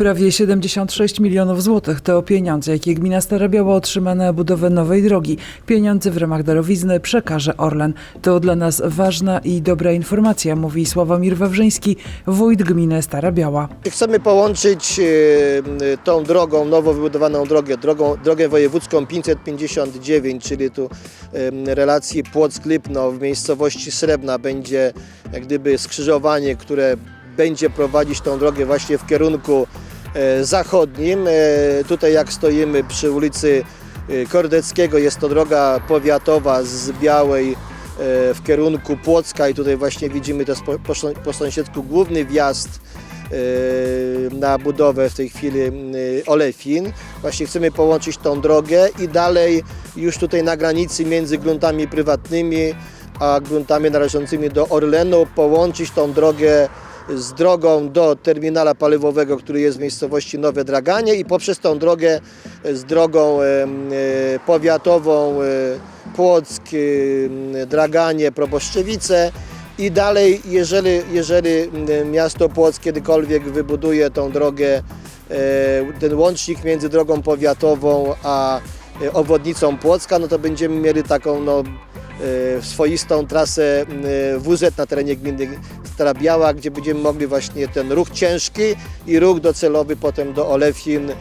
Prawie 76 milionów złotych to pieniądze, jakie gmina Stara Biała otrzyma na budowę nowej drogi. Pieniądze w ramach darowizny przekaże Orlen. To dla nas ważna i dobra informacja, mówi Sławomir Wawrzyński, wójt gminy Stara Biała. Chcemy połączyć e, tą drogą, nowo wybudowaną drogę, drogą, drogę wojewódzką 559, czyli tu relacji Płock-Lipno w miejscowości Srebrna będzie jak gdyby skrzyżowanie, które będzie prowadzić tą drogę właśnie w kierunku zachodnim. E, Tutaj jak stoimy przy ulicy e, Kordeckiego jest to droga powiatowa z Białej e, w kierunku Płocka i tutaj właśnie widzimy też po, po, sąs- po sąsiedzku główny wjazd e, na budowę w tej chwili e, Olefin. Właśnie chcemy połączyć tą drogę i dalej już tutaj na granicy między gruntami prywatnymi a gruntami należącymi do Orlenu połączyć tą drogę z drogą do terminala paliwowego, który jest w miejscowości Nowe Draganie i poprzez tą drogę z drogą e, powiatową e, Płock, Draganie, Proboszczewice i dalej, jeżeli, jeżeli miasto Płock kiedykolwiek wybuduje tą drogę, e, ten łącznik między drogą powiatową a e, obwodnicą Płocka, no to będziemy mieli taką no, e, swoistą trasę e, WZ na terenie gminy Stara Biała, gdzie będziemy mogli właśnie ten ruch ciężki i ruch docelowy potem do Olefin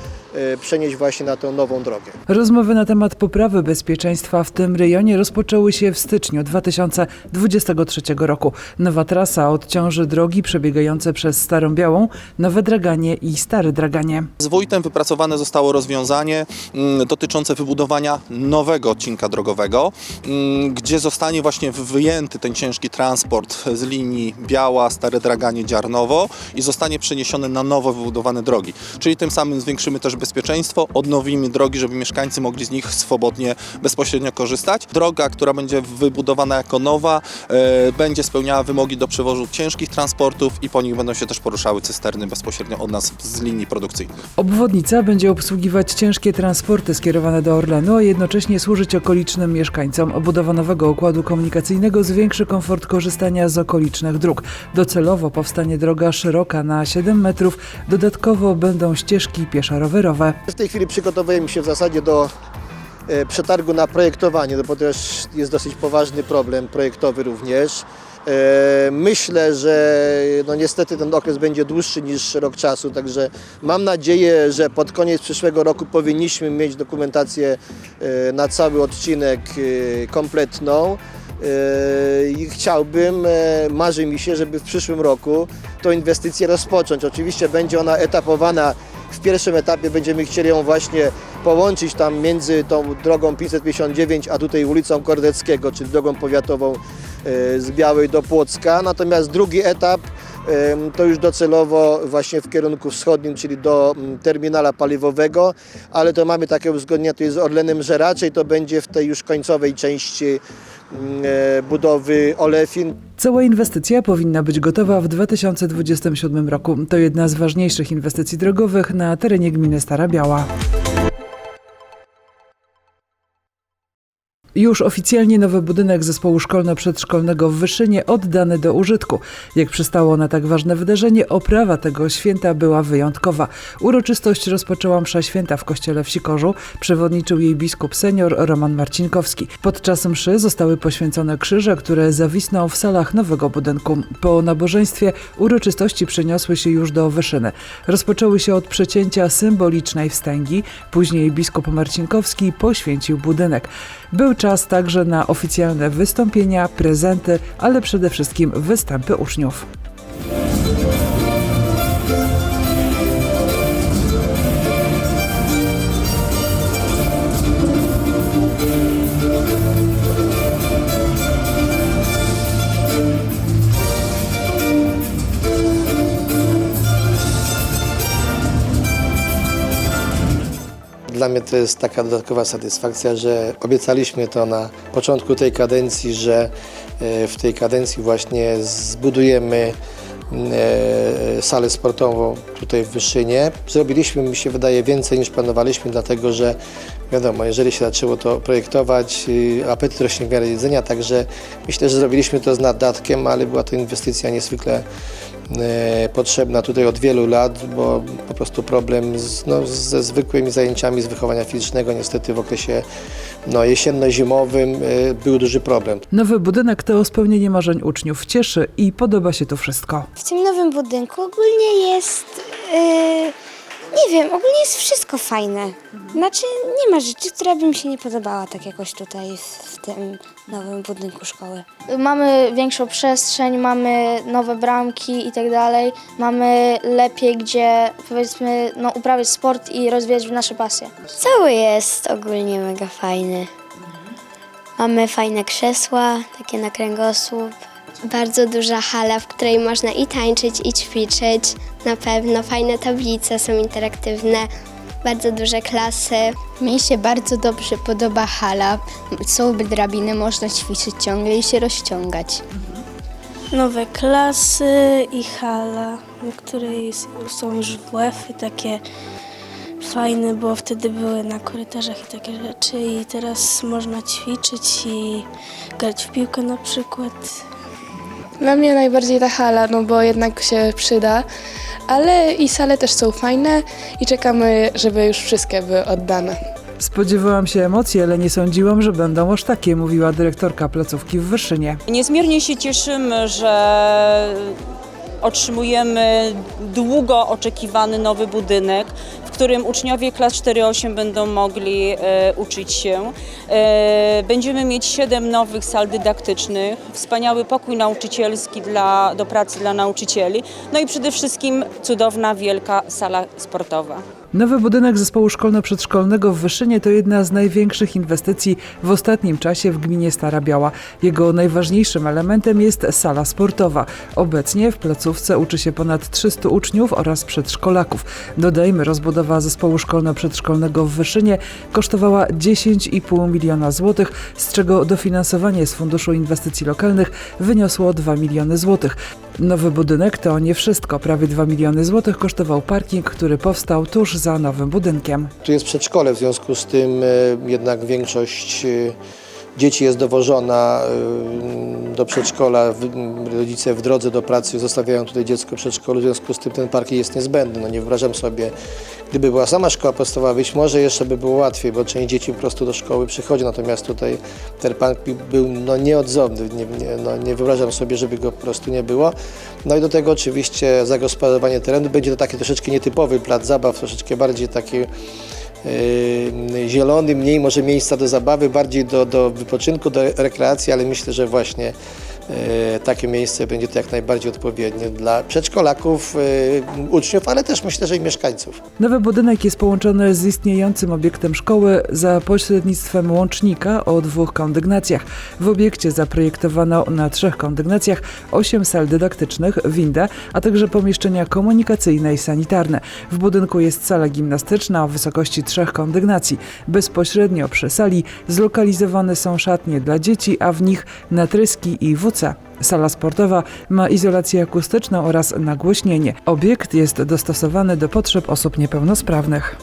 przenieść właśnie na tą nową drogę. Rozmowy na temat poprawy bezpieczeństwa w tym rejonie rozpoczęły się w styczniu 2023 roku. Nowa trasa odciąży drogi przebiegające przez Starą Białą, Nowe Draganie i Stare Draganie. Z wójtem wypracowane zostało rozwiązanie mm, dotyczące wybudowania nowego odcinka drogowego, mm, gdzie zostanie właśnie wyjęty ten ciężki transport z linii Biała, Stare Draganie, Dziarnowo i zostanie przeniesiony na nowo wybudowane drogi. Czyli tym samym zwiększymy też bezpieczeństwo, odnowimy drogi, żeby mieszkańcy mogli z nich swobodnie, bezpośrednio korzystać. Droga, która będzie wybudowana jako nowa, e, będzie spełniała wymogi do przewozu ciężkich transportów i po nich będą się też poruszały cysterny bezpośrednio od nas z linii produkcyjnych. Obwodnica będzie obsługiwać ciężkie transporty skierowane do Orlenu, a jednocześnie służyć okolicznym mieszkańcom. Budowa nowego układu komunikacyjnego zwiększy komfort korzystania z okolicznych dróg. Docelowo powstanie droga szeroka na 7 metrów, dodatkowo będą ścieżki pieszo-rowerowe. W tej chwili przygotowujemy się w zasadzie do e, przetargu na projektowanie, no bo to jest dosyć poważny problem projektowy również. E, Myślę, że no niestety ten okres będzie dłuższy niż rok czasu, także mam nadzieję, że pod koniec przyszłego roku powinniśmy mieć dokumentację e, na cały odcinek kompletną. I chciałbym, marzy mi się, żeby w przyszłym roku tą inwestycję rozpocząć. Oczywiście będzie ona etapowana. W pierwszym etapie będziemy chcieli ją właśnie połączyć tam między tą drogą 559, a tutaj ulicą Kordeckiego, czyli drogą powiatową e, z Białej do Płocka. Natomiast drugi etap to już docelowo właśnie w kierunku wschodnim, czyli do mm, terminala paliwowego, ale to mamy takie uzgodnienia tu jest z Orlenem, że raczej to będzie w tej już końcowej części mm, e, budowy Olefin. Cała inwestycja powinna być gotowa w 2027 roku. To jedna z ważniejszych inwestycji drogowych na terenie gminy Stara Biała. Już oficjalnie nowy budynek zespołu szkolno-przedszkolnego w Wyszynie oddany do użytku. Jak przystało na tak ważne wydarzenie, oprawa tego święta była wyjątkowa. Uroczystość rozpoczęła msza święta w kościele w Sikorzu. Przewodniczył jej biskup senior Roman Marcinkowski. Podczas mszy zostały poświęcone krzyże, które zawisną w salach nowego budynku. Po nabożeństwie uroczystości przeniosły się już do Wyszyny. Rozpoczęły się od przecięcia symbolicznej wstęgi. Później biskup Marcinkowski poświęcił budynek. Był czas także na oficjalne wystąpienia, prezenty, ale przede wszystkim występy uczniów. Dla mnie to jest taka dodatkowa satysfakcja, że obiecaliśmy to na początku tej kadencji, że e, w tej kadencji właśnie zbudujemy e, salę sportową tutaj w Wyszynie. Zrobiliśmy, mi się wydaje, więcej niż planowaliśmy, dlatego że wiadomo, jeżeli się zaczęło to projektować, y, apetyt rośnie w miarę jedzenia, także myślę, że zrobiliśmy to z nadatkiem, ale była to inwestycja niezwykle potrzebna tutaj od wielu lat, bo po prostu problem z, no, ze zwykłymi zajęciami z wychowania fizycznego niestety w okresie no, jesienno-zimowym e, był duży problem. Nowy budynek to spełnienie marzeń uczniów cieszy i podoba się to wszystko. W tym nowym budynku ogólnie jest. Yy, nie wiem, ogólnie jest wszystko fajne. Znaczy, nie ma rzeczy, która by mi się nie podobała tak jakoś tutaj w, w tym nowym budynku szkoły. Mamy większą przestrzeń, mamy nowe bramki i tak dalej. Mamy lepiej, gdzie powiedzmy no, uprawiać sport i rozwijać nasze pasje. Cały jest ogólnie mega fajny. Mamy fajne krzesła, takie na kręgosłup. Bardzo duża hala, w której można i tańczyć, i ćwiczyć. Na pewno fajne tablice są interaktywne, bardzo duże klasy. Mi się bardzo dobrze podoba hala. Są drabiny, można ćwiczyć ciągle i się rozciągać. nowe klasy i hala, w której są już WF-y takie fajne, bo wtedy były na korytarzach i takie rzeczy i teraz można ćwiczyć i grać w piłkę na przykład. Dla mnie najbardziej ta hala, no bo jednak się przyda, ale i sale też są fajne i czekamy, żeby już wszystkie były oddane. Spodziewałam się emocji, ale nie sądziłam, że będą aż takie, mówiła dyrektorka placówki w Wyszynie. Niezmiernie się cieszymy, że otrzymujemy długo oczekiwany nowy budynek, w którym uczniowie klas 4-8 będą mogli e, uczyć się. E, będziemy mieć siedem nowych sal dydaktycznych, wspaniały pokój nauczycielski dla, do pracy dla nauczycieli, no i przede wszystkim cudowna, wielka sala sportowa. Nowy budynek zespołu szkolno-przedszkolnego w Wyszynie to jedna z największych inwestycji w ostatnim czasie w gminie Stara Biała. Jego najważniejszym elementem jest sala sportowa. Obecnie w placówce uczy się ponad 300 uczniów oraz przedszkolaków. Dodajmy, rozbudowa zespołu szkolno-przedszkolnego w Wyszynie kosztowała 10,5 miliona złotych, z czego dofinansowanie z Funduszu Inwestycji Lokalnych wyniosło 2 miliony złotych. Nowy budynek to nie wszystko. Prawie 2 miliony złotych kosztował parking, który powstał tuż za nowym budynkiem. Tu jest przedszkole, w związku z tym e, jednak większość e, dzieci jest dowożona e, do przedszkola. Rodzice w drodze do pracy zostawiają tutaj dziecko w przedszkolu, w związku z tym ten parking jest niezbędny. No nie wyobrażam sobie, gdyby była sama szkoła podstawowa, być może jeszcze by było łatwiej, bo część dzieci po prostu do szkoły przychodzi, natomiast tutaj ten parking był no, nieodzowny. Nie, nie, no, nie wyobrażam sobie, żeby go po prostu nie było. No i do tego oczywiście zagospodarowanie terenu. Będzie to taki troszeczkę nietypowy plac zabaw, troszeczkę bardziej taki zielony, mniej może miejsca do zabawy, bardziej do, do wypoczynku, do rekreacji, ale myślę, że właśnie yy, takie miejsce będzie to jak najbardziej odpowiednie dla przedszkolaków, yy, uczniów, ale też myślę, że i mieszkańców. Nowy budynek jest połączony z istniejącym obiektem szkoły za pośrednictwem łącznika o dwóch kondygnacjach. W obiekcie zaprojektowano na trzech kondygnacjach osiem sal dydaktycznych, windę, a także pomieszczenia komunikacyjne i sanitarne. W budynku jest sala gimnastyczna o wysokości trzech kondygnacji. Bezpośrednio przy sali zlokalizowane są szatnie dla dzieci, a w nich natryski i Sala sportowa ma izolację akustyczną oraz nagłośnienie. Obiekt jest dostosowany do potrzeb osób niepełnosprawnych.